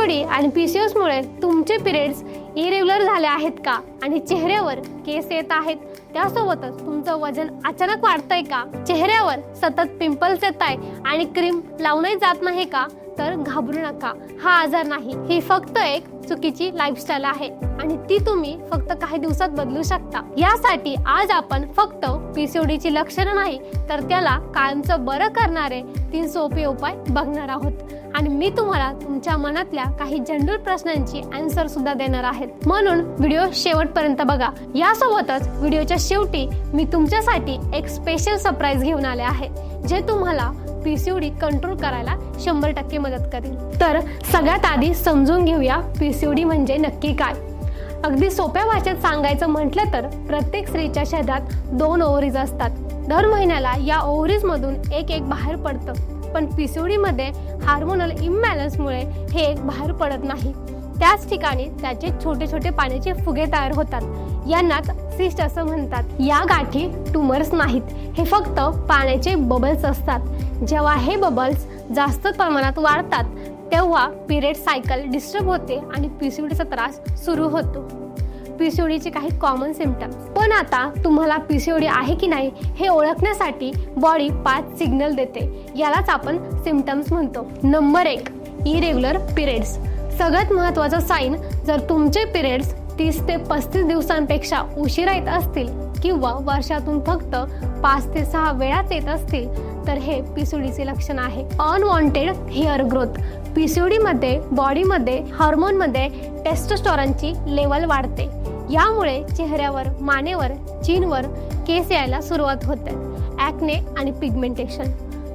PCOD आणि PCOS मुळे तुमचे पिरियड्स इरेग्युलर झाले आहेत का? आणि चेहऱ्यावर केस येत आहेत त्यासोबतच तुमचं वजन अचानक वाढतंय का? चेहऱ्यावर सतत पिंपल्स येत आहे आणि क्रीम लावूनही जात नाही का? तर घाबरू नका हा आजार नाही ही फक्त एक चुकीची लाईफस्टाईल आहे. आणि ती तुम्ही फक्त काही दिवसात बदलू शकता. यासाठी आज आपण फक्त पीसीओडीची लक्षणं नाही तर त्याला कायमचं बरं करणारे तीन सोपे उपाय बघणार आहोत. आणि मी तुम्हाला तुमच्या मनातल्या काही जनरल प्रश्नांची आन्सर सुद्धा देणार आहेत. म्हणून व्हिडिओ शेवटपर्यंत बघा. यासोबतच व्हिडिओच्या शेवटी मी तुमच्यासाठी एक स्पेशल सरप्राईज घेऊन आले आहे जे तुम्हाला पीसीओडी कंट्रोल करायला शंभर टक्के मदत करेल. तर सगळ्यात आधी समजून घेऊया पीसीओडी म्हणजे नक्की काय. अगदी सोप्या भाषेत सांगायचं म्हटलं तर प्रत्येक स्त्रीच्या शरीरात दोन ओव्हरीज असतात. दर महिन्याला या ओव्हरीज मधून एक एक बाहेर पडतं. पण PCOD मध्ये हार्मोनल इम्बॅलन्समुळे हे एक बाहेर पडत नाही. त्याच ठिकाणी त्याचे छोटे छोटे पाण्याचे फुगे तयार होतात. यांनाच सिस्ट असं म्हणतात. या गाठी ट्युमर्स नाहीत. हे फक्त पाण्याचे बबल्स असतात. जेव्हा हे बबल्स जास्त प्रमाणात वाढतात तेव्हा पिरियड सायकल डिस्टर्ब होते आणि पीसीओडीचा त्रास सुरू होतो. पीसीओडीचे काही कॉमन सिमटम्स पण आता तुम्हाला पीसीओडी आहे की नाही हे ओळखण्यासाठी बॉडी पाच सिग्नल देते. यालाच आपण सिमटम्स म्हणतो. नंबर एक इरेग्युलर पिरियड्स. सगळ्यात महत्त्वाचं साईन जर तुमचे पिरियड्स तीस ते पस्तीस दिवसांपेक्षा उशिरा येत असतील किंवा वर्षातून फक्त पाच ते सहा वेळाच येत असतील तर हे पीसीओडीचे लक्षण आहे. अनवॉन्टेड हेअर ग्रोथ पीसीओडीमध्ये बॉडीमध्ये हार्मोनमध्ये टेस्टोस्टॉरनची लेवल वाढते. यामुळे चेहऱ्यावर मानेवर चीनवर केस यायला सुरुवात होते. ॲक्ने आणि पिगमेंटेशन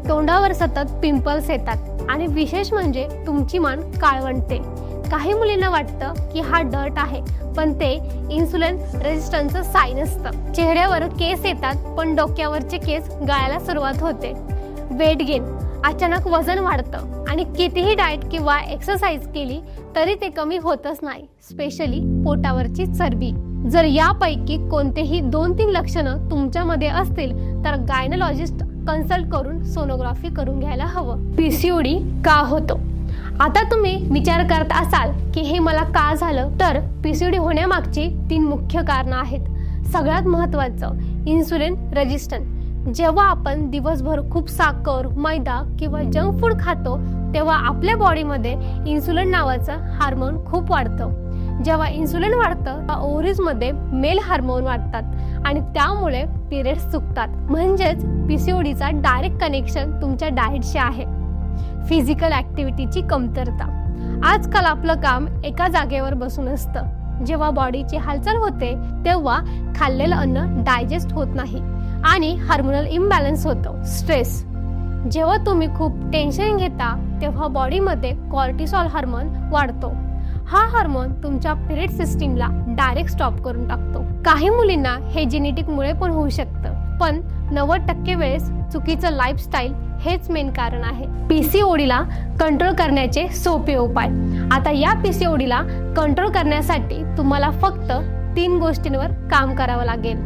तोंडावर सतत पिंपल्स येतात आणि विशेष म्हणजे तुमची मान काळवंटते. काही मुलींना वाटतं की हा डर्ट आहे पण ते इन्सुलिन रेजिस्टन्सचं साईन असतं. चेहऱ्यावर केस येतात पण डोक्यावरचे केस गळायला सुरुवात होते. वेट गेन अचानक वजन वाढतं आणि कितीही डाएट किंवा एक्सरसाइज केली तरी ते कमी होतच नाही स्पेशली पोटावरची चरबी. जर यापैकी कोणतेही दोन तीन लक्षणं तुमच्यामध्ये असतील तर गायनॉलॉजिस्ट कन्सल्ट करून सोनोग्राफी करून घ्यायला हवं. पीसीओडी का होतो? आता तुम्ही विचार करत असाल की हे मला का झालं? तर पीसीओडी होण्यामागची तीन मुख्य कारणं आहेत. सगळ्यात महत्त्वाचं इन्सुलिन रेजिस्टन्स जेव्हा आपण दिवसभर खूप साखर मैदा किंवा जंक फूड खातो तेव्हा आपल्या बॉडीमध्ये इन्सुलिन नावाचं हार्मोन खूप वाढतं. जेव्हा इन्सुलिन वाढतं ओव्हरीजमध्ये मेल हार्मोन वाढतात आणि त्यामुळे पिरियड्स चुकतात. म्हणजेच पीसीओडीचा डायरेक्ट कनेक्शन तुमच्या डाएटशी आहे. फिजिकल ॲक्टिव्हिटीची कमतरता. आजकाल आपलं काम एका जागेवर बसून असतं. जेव्हा बॉडीची हालचाल होते तेव्हा खाल्लेलं अन्न डायजेस्ट होत नाही. आणि हार्मोनल इम्बॅलन्स होतो स्ट्रेस जेव्हा तुम्ही खूप टेन्शन घेता तेव्हा बॉडीमध्ये कॉर्टिसॉल हार्मोन वाढतो. हा हार्मोन तुमच्या पिरियड सिस्टीमला डायरेक्ट स्टॉप करून टाकतो. काही मुलींना हे जेनेटिकमुळे पण होऊ शकतं पण नव्वद टक्के वेळेस चुकीचं लाईफस्टाईल हेच मेन कारण आहे. पीसीओडीला कंट्रोल करण्याचे सोपे उपाय. आता या पीसीओडीला कंट्रोल करण्यासाठी तुम्हाला फक्त तीन गोष्टींवर काम करावं लागेल.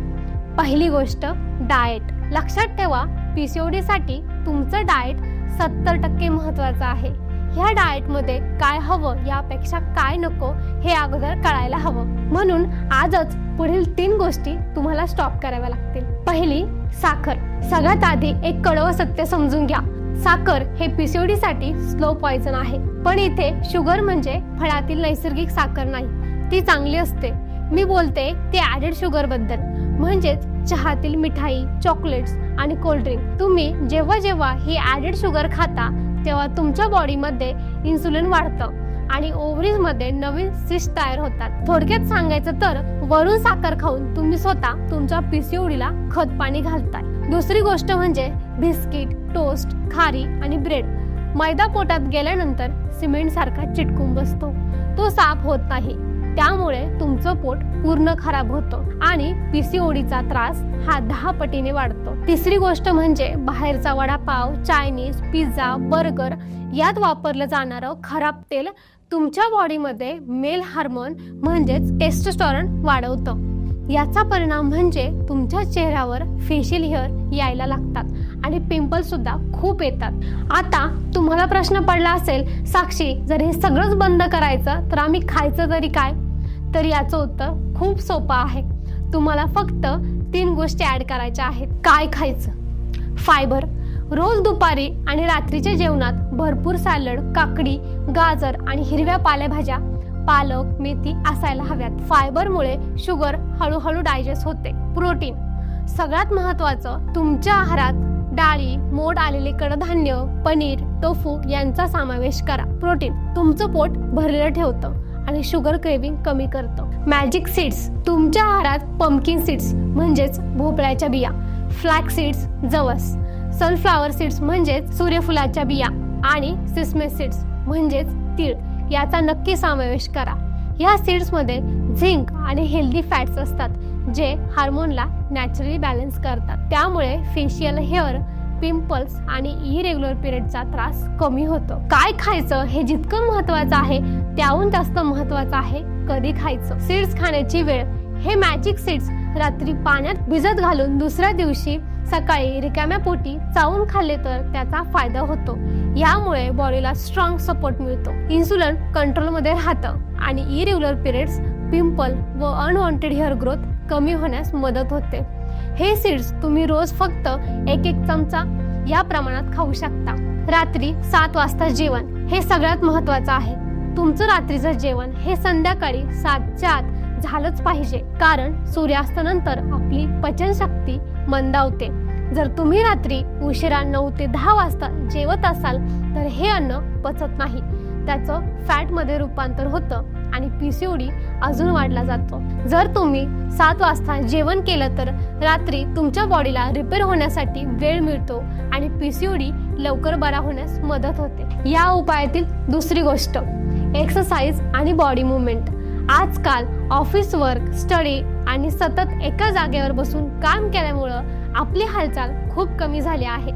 पहिली गोष्ट डाएट. लक्षात ठेवा पीसीओडीसाठी तुमचं डाएट सत्तर टक्के महत्त्वाचं आहे. ह्या डाएटमध्ये काय हवं यापेक्षा काय नको हे अगोदर कळायला हवं. म्हणून आजच पुढील तीन गोष्टी तुम्हाला स्टॉप कराव्या लागतील. पहिली साखर. सगळ्यात आधी एक कडवं सत्य समजून घ्या. साखर हे पीसीओडी साठी स्लो पॉइझन आहे. पण इथे शुगर म्हणजे फळातील नैसर्गिक साखर नाही. ती चांगली असते. मी बोलते ते ॲडेड शुगरबद्दल. म्हणजेच चहातील मिठाई चॉकलेट्स आणि कोल्ड्रिंक तुम्ही जेव्हा जेव्हा ही ॲडेड शुगर खाता तेव्हा तुमच्या बॉडीमध्ये इन्सुलिन वाढतं आणि ओव्हरीजमध्ये नवीन सिस्ट तयार होतात. थोडक्यात सांगायचं तर वरून साखर खाऊन तुम्ही स्वतः तुमच्या पीसीओडीला खत पाणी घालताय. दुसरी गोष्ट म्हणजे बिस्किट टोस्ट खारी आणि ब्रेड मैदा पोटात गेल्यानंतर सिमेंट सारखा चिटकून बसतो. तो साफ होत नाही. त्यामुळे तुमचं पोट पूर्ण खराब होतं आणि पीसीओडीचा त्रास हा दहा पटीने वाढतो. तिसरी गोष्ट म्हणजे बाहेरचा वडापाव चायनीज पिझ्झा बर्गर यात वापरलं जाणारं खराब तेल तुमच्या बॉडीमध्ये मेल हार्मोन म्हणजेच टेस्टोस्टॉरन वाढवतं. याचा परिणाम म्हणजे तुमच्या चेहऱ्यावर फेशियल हेअर यायला लागतात आणि पिंपल्स सुद्धा खूप येतात. आता तुम्हाला प्रश्न पडला असेल साक्षी जर हे सगळंच बंद करायचं तर आम्ही खायचं तरी काय? तर याचं उत्तर खूप सोपं आहे. तुम्हाला फक्त तीन गोष्टी ऍड करायच्या आहेत. काय खायचं? फायबर रोज दुपारी आणि रात्रीच्या जेवणात भरपूर सॅलड काकडी गाजर आणि हिरव्या पालेभाज्या पालक मेथी असायला हव्यात. फायबरमुळे शुगर हळूहळू डायजेस्ट होते. प्रोटीन सगळ्यात महत्त्वाचं तुमच्या आहारात डाळी मोड आलेले कडधान्य पनीर टोफू यांचा समावेश करा. प्रोटीन तुमचं पोट भरलेलं ठेवतं. आणि शुगर क्रेविंग कमी करतं. मॅजिक सीड्स तुमच्या आहारात पंपकिन सीड्स म्हणजेच भोपळ्याच्या बिया. फ्लॅक सीड्स जवस. सनफ्लावर सीड्स म्हणजेच सूर्यफुलाच्या बिया. आणि सिस्मे सीड्स म्हणजेच तीळ. याचा नक्की समावेश करा. ह्या सीड्समध्ये झिंक आणि हेल्दी फॅट्स असतात जे हार्मोनला नॅचरली बॅलन्स करतात. त्यामुळे फेशियल हेअर पिंपल्स आणि इरेग्युलर पिरियडचा त्रास कमी होतो. काय खायचं हे जितकं महत्वाचं आहे त्याहून जास्त महत्वाचं आहे कधी खायचं. सीड्स खाण्याची वेळ. हे मॅजिक सीड्स रात्री पाण्यात भिजत घालून दुसऱ्या दिवशी सकाळी रिकाम्या पोटी चावून खाल्ले तर त्याचा फायदा होतो. यामुळे बॉडीला स्ट्रॉंग सपोर्ट मिळतो. इन्सुलन कंट्रोलमध्ये राहतं आणि इरेग्युलर पिरियड्स पिंपल व अनवॉन्टेड हेअर ग्रोथ कमी होण्यास मदत होते. हे सीड्स तुम्ही रोज फक्त एक एक चमचा या प्रमाणात खाऊ शकता. रात्री सात वाजता जेवण हे सगळ्यात महत्वाचं आहे. तुमचं रात्रीचं जेवण हे संध्याकाळी सातच्या आत झालंच पाहिजे. कारण सूर्यास्तानंतर आपली पचनशक्ती मंदावते. जर तुम्ही रात्री उशिरा नऊ ते दहा वाजता जेवत असाल तर हे अन्न पचत नाही. त्याचं फॅटमध्ये रूपांतर होतं आणि पीसीओडी अजून वाढला जातो. जर तुम्ही सात वाजता जेवण केलं तर रात्री तुमच्या बॉडीला रिपेअर होण्यासाठी वेळ मिळतो आणि पीसीओडी लवकर बरा होण्यास मदत होते. या उपायातील दुसरी गोष्ट एक्सरसाइज आणि बॉडी मुवमेंट. आजकाल ऑफिस वर्क स्टडी आणि सतत एका जागेवर बसून काम केल्यामुळं आपली हालचाल खूप कमी झाली आहे.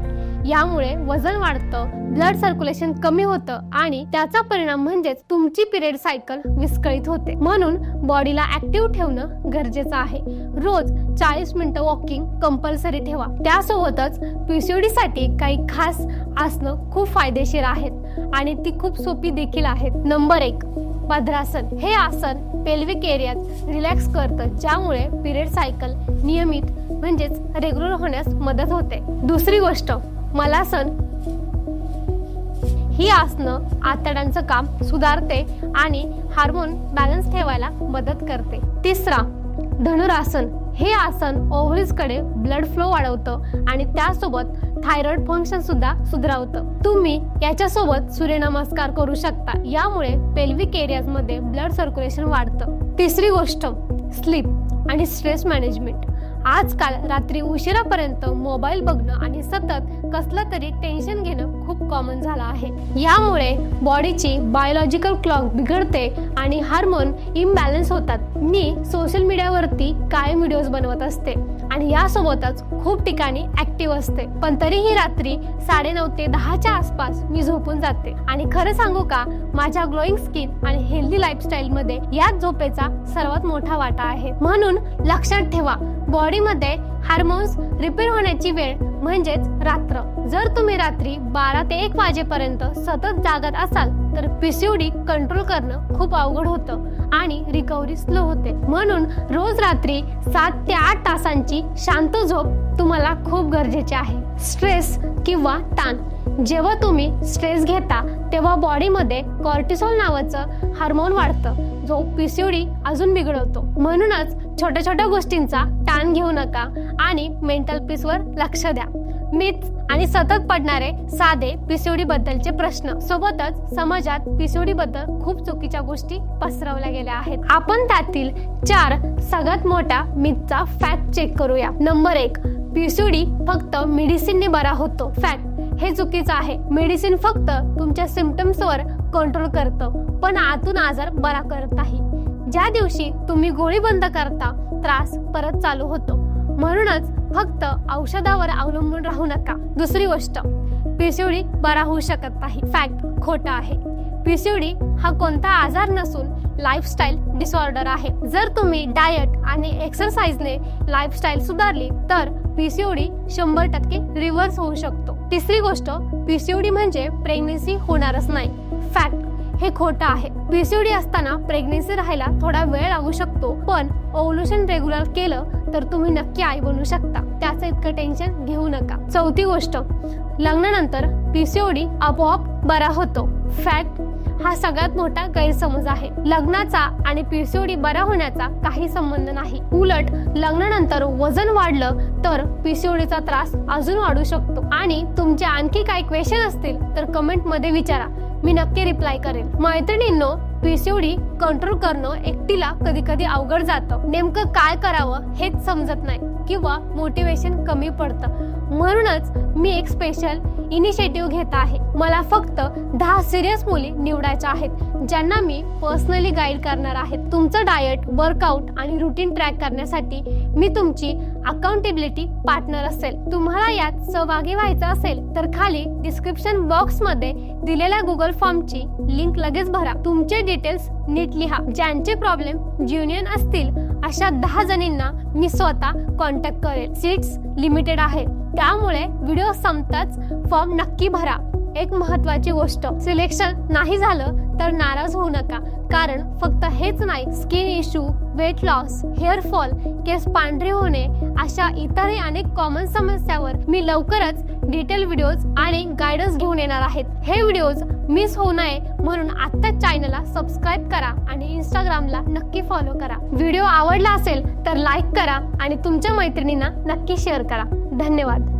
यामुळे वजन वाढतं ब्लड सर्क्युलेशन कमी होतं आणि त्याचा परिणाम म्हणजेच तुमची पिरियड सायकल विस्कळीत होते. म्हणून बॉडीला ऍक्टिव्ह ठेवणं गरजेचं आहे. रोज चाळीस मिनिटं वॉकिंग कंपल्सरी ठेवा. त्यासोबतच पीसीओडी साठी काही खास आसनं खूप फायदेशीर आहेत. आणि ती खूप सोपी देखील आहेत. नंबर एक भद्रासन हे आसन पेल्विक एरियात रिलॅक्स करतं ज्यामुळे पिरियड सायकल नियमित म्हणजेच रेग्युलर होण्यास मदत होते. दुसरी गोष्ट मलासन. ही आसनं आतड्यांचं काम सुधारते आणि हार्मोन बॅलन्स ठेवायला मदत करते. तिसरा धनुरासन. हे आसन ओव्हरीजकडे ब्लड फ्लो वाढवतं आणि त्यासोबत थायरॉइड फंक्शन सुद्धा सुधारवतं. तुम्ही याच्यासोबत सूर्यनमस्कार करू शकता. यामुळे पेल्विक एरियाजमध्ये ब्लड सर्क्युलेशन वाढतं. तिसरी गोष्ट स्लीप आणि स्ट्रेस मॅनेजमेंट आजकाल रात्री उशिरापर्यंत मोबाईल बघणं आणि सतत कसलं तरी टेन्शन घेणं खूप कॉमन झालं आहे. यामुळे बॉडीची बायोलॉजिकल क्लॉक बिघडते आणि हार्मोन इम्बॅलन्स होतात. मी सोशल मीडियावरती कायम व्हिडिओज बनवत असते. आणि यासोबतच खूप ठिकाणी ऍक्टिव्ह असते. पण तरीही रात्री साडे नऊ ते दहाच्या आसपास मी झोपून जाते. आणि खरं सांगू का माझ्या ग्लोईंग स्किन आणि हेल्दी लाईफस्टाईल मध्ये याच झोपेचा सर्वात मोठा वाटा आहे. म्हणून लक्षात ठेवा बॉडीमध्ये हार्मोन्स रिपेअर होण्याची वेळ म्हणजेच रात्र. जर तुम्ही रात्री बारा ते एक वाजेपर्यंत सतत जागत असाल तर पीसीओडी कंट्रोल करणं खूप अवघड होतं. आणि रिकव्हरी स्लो होते. म्हणून रोज रात्री सात ते आठ तासांची शांत झोप तुम्हाला खूप गरजेची आहे. स्ट्रेस किंवा ताण. जेव्हा तुम्ही स्ट्रेस घेता तेव्हा बॉडीमध्ये कॉर्टिसोल नावाचं हार्मोन वाढतं. जो पीसीओडी अजून बिघडवतो. म्हणूनच छोट्या छोट्या गोष्टींचा ताण घेऊ नका आणि मेंटल पीसवर लक्ष द्या. मीच आणि सतत पडणारे साधे पीसीओडी बद्दलचे प्रश्न. सोबतच समाजात पीसीओडी बद्दल खूप चुकीच्या गोष्टी पसरवल्या गेल्या आहेत. आपण त्यातील चार सगळ्यात मोठ्या मिथचा फॅक्ट चेक करूया. नंबर एक पीसीओडी फक्त मेडिसिनने बरा होतो. फॅक्ट हे चुकीचं आहे. मेडिसिन फक्त तुमच्या सिमटम्सवर कंट्रोल करतं पण आतून आजार बरा करत नाही. ज्या दिवशी तुम्ही गोळी बंद करता त्रास परत चालू होतो. म्हणूनच फक्त औषधावर अवलंबून राहू नका. दुसरी गोष्ट पीसीओडी बरा होऊ शकत नाही. फॅक्ट खोटा आहे. पीसीओडी हा कोणता आजार नसून लाईफस्टाईल डिसऑर्डर आहे. जर तुम्ही डाएट आणि एक्सरसाइजने लाईफस्टाईल सुधारली तर पीसीओडी शंभर टक्के रिव्हर्स होऊ शकतो. तिसरी गोष्ट पीसीओडी म्हणजे प्रेग्नेन्सी होणारच नाही. फॅक्ट हे खोटं आहे. पीसीओडी असताना प्रेग्नेन्सी राहायला थोडा वेळ लागू शकतो पण ओव्हुलेशन रेग्युलर केलं तर तुम्ही नक्की आई बनू शकता. त्याचं इतकं टेन्शन घेऊ नका. चौथी गोष्ट लग्नानंतर पीसीओडी आपोआप बरा होतो. फॅक्ट हा सगळ्यात मोठा गैरसमज आहे. लग्नाचा आणि पीसीओडी बरा होण्याचा काही संबंध नाही. उलट लग्नानंतर वजन वाढलं तर पीसीओडीचा त्रास अजून वाढू शकतो. आणि तुमचे आणखी काही क्वेश्चन असतील तर कमेंटमध्ये विचारा. मी नक्की रिप्लाय करेन. मैत्रिणींनो पीसीओडी कंट्रोल करणं एकटीला कधी कधी अवघड जातं. नेमकं काय करावं हेच समजत नाही किंवा मोटिवेशन कमी पडतं. म्हणूनच मी एक स्पेशल इनिशिएटिव्ह घेत आहे. मला फक्त दहा सिरियस मुली निवडायच्या आहेत ज्यांना मी पर्सनली गाईड करणार आहे. तुमचं डाएट वर्कआउट आणि रुटीन ट्रॅक करण्यासाठी मी तुमची अकाउंटेबिलिटी पार्टनर असेल. तुम्हाला यात सहभागी व्हायचं असेल तर खाली डिस्क्रिप्शन बॉक्समध्ये दिलेल्या गुगल फॉर्मची लिंक लगेच भरा. तुमचे डिटेल्स नीट लिहा. ज्यांचे प्रॉब्लेम ज्युनियन असतील अशा दहा जणींना मी स्वतः कॉन्टॅक्ट करेल. सीट्स लिमिटेड आहे. त्यामुळे व्हिडिओ संपताच फॉर्म नक्की भरा. एक महत्वाची गोष्ट सिलेक्शन नाही झालं तर नाराज होऊ नका. कारण फक्त हेच नाही skin issue weight loss hair fall केस पांढरे होणे अशा इतरही अनेक कॉमन समस्यावर मी लवकरच डिटेल व्हिडिओज आणि गायडन्स घेऊन येणार आहेत. हे व्हिडिओज मिस होऊ नये म्हणून आत्ताच चॅनलला सबस्क्राईब करा आणि इंस्टाग्रामला नक्की फॉलो करा. व्हिडिओ आवडला असेल तर लाईक करा आणि तुमच्या मैत्रिणींना नक्की शेअर करा. धन्यवाद.